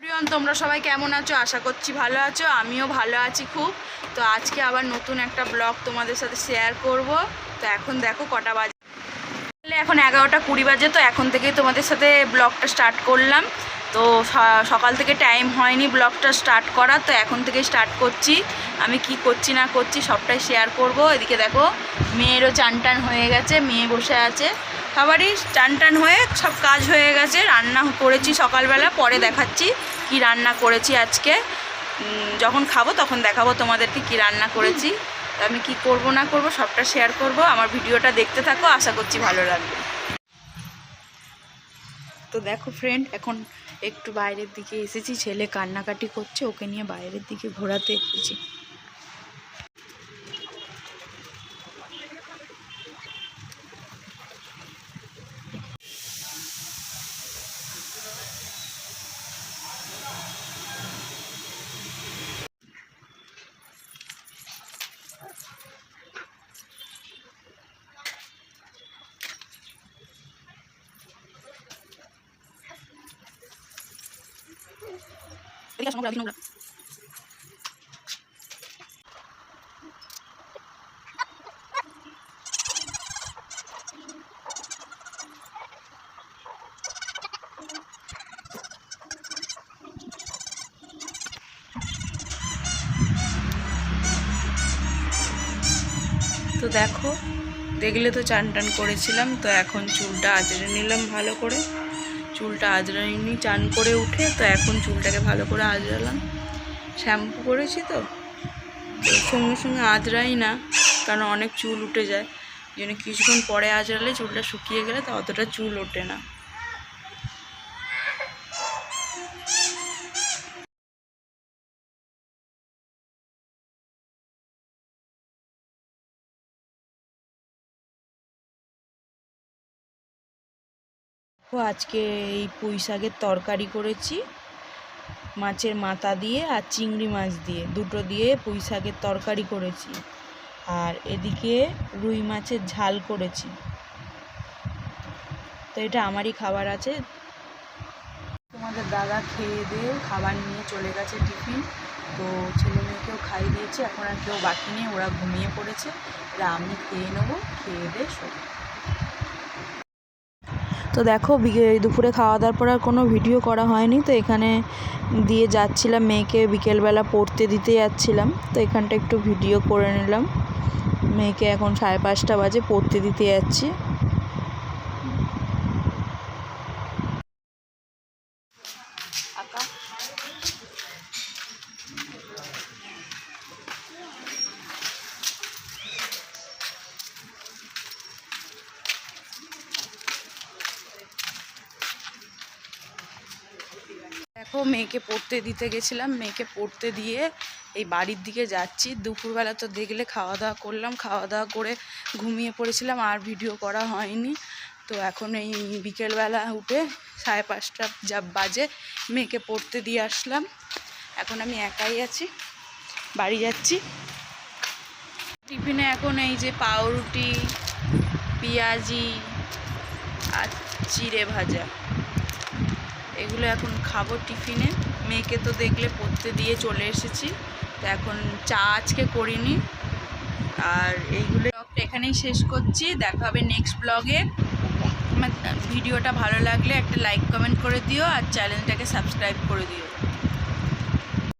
প্রিয়ন, তোমরা সবাই কেমন আছো? আশা করছি ভালো আছো। আমিও ভালো আছি খুব। তো আজকে আবার নতুন একটা ব্লগ তোমাদের সাথে শেয়ার করব। তো এখন দেখো কটা বাজে। এখন এগারোটা কুড়ি বাজে, তো এখন থেকেই তোমাদের সাথে ব্লগটা স্টার্ট করলাম। তো সকাল থেকে টাইম হয়নি ব্লগটা স্টার্ট করা তো এখন থেকেই স্টার্ট করছি। আমি কি করছি না করছি সবটাই শেয়ার করব। এদিকে দেখো, মেয়েরও চান টান হয়ে গেছে, মেয়ে বসে আছে। সবারই টান টান হয়ে সব কাজ হয়ে গেছে। রান্না করেছি সকালবেলা, পরে দেখাচ্ছি কি রান্না করেছি আজকে। যখন খাব তখন দেখাবো তোমাদেরকে কি রান্না করেছি। আমি কি করব না করব সবটা শেয়ার করব। আমার ভিডিওটা দেখতে থাকো, আশা করছি ভালো লাগবে। তো দেখো ফ্রেন্ড এখন একটু বাইরের দিকে এসেছি। ছেলে কান্নাকাটি করছে, ওকে নিয়ে বাইরের দিকে ঘোরাতে এসেছি। তো দেখো দেখলে তো চান টান করেছিলাম তো এখন চুলটা আজরে নিলাম ভালো করে। চুলটা আজরাইনি চান করে উঠে, তো এখন চুলটাকে ভালো করে আজরালাম। শ্যাম্পু করেছি তো সঙ্গে সঙ্গে আজরাই না, কারণ অনেক চুল উঠে যায়। জন্য কিছুক্ষণ পরে আজরালে চুলটা শুকিয়ে গেলে তো অতটা চুল ওঠে না। আজকে এই পুঁই শাকের তরকারি করেছি। মাছের মাথা দিয়ে আর চিংড়ি মাছ দিয়ে, দুটো দিয়ে পুঁই শাকের তরকারি করেছি। আর এদিকে রুই মাছের ঝাল করেছি। তো এটা আমারই খাবার আছে। তোমাদের দাদা খেয়ে দিয়ে খাবার নিয়ে চলে গেছে টিফিন। তো ছেলে মেয়েকেও খাইয়ে দিয়েছে, এখন আর কেউ বাকি নেই, ওরা ঘুমিয়ে পড়েছে। এরা আমি খেয়ে নেব, খেয়ে দিয়ে শোবো। তো দেখো দুপুরে খাওয়া দাওয়ার পর আর কোনো ভিডিও করা হয়নি। তো এখানে দিয়ে যাচ্ছিলাম মেয়েকে বিকেলবেলা পড়তে দিতে যাচ্ছিলাম। তো এখানটা একটু ভিডিও করে নিলাম। মেয়েকে এখন সাড়ে পাঁচটা বাজে পড়তে দিতে যাচ্ছি। দেখো মেয়েকে পড়তে দিতে গেছিলাম। মেয়েকে পড়তে দিয়ে এই বাড়ির দিকে যাচ্ছি। দুপুরবেলা তো দেখলে খাওয়া দাওয়া করলাম। খাওয়া দাওয়া করে ঘুমিয়ে পড়েছিলাম। আর ভিডিও করা হয়নি। তো এখন এই বিকেলবেলা উঠে সাড়ে পাঁচটা যা বাজে মেয়েকে পড়তে দিয়ে আসলাম। এখন আমি একাই আছি। বাড়ি যাচ্ছি। টিফিনে এখন এই যে পাউরুটি, পেঁয়াজি আর চিড়ে ভাজা। এগুলো এখন খাব টিফিনে। মেয়েকে তো দেখলে পড়তে দিয়ে চলে এসেছি। তো এখন চা আজকে করিনি। আর এইগুলো ব্লগটা এখানেই শেষ করছি। দেখা হবে নেক্সট ব্লগে ভিডিওটা ভালো লাগলে একটা লাইক কমেন্ট করে দিও। আর চ্যানেলটাকে সাবস্ক্রাইব করে দিও।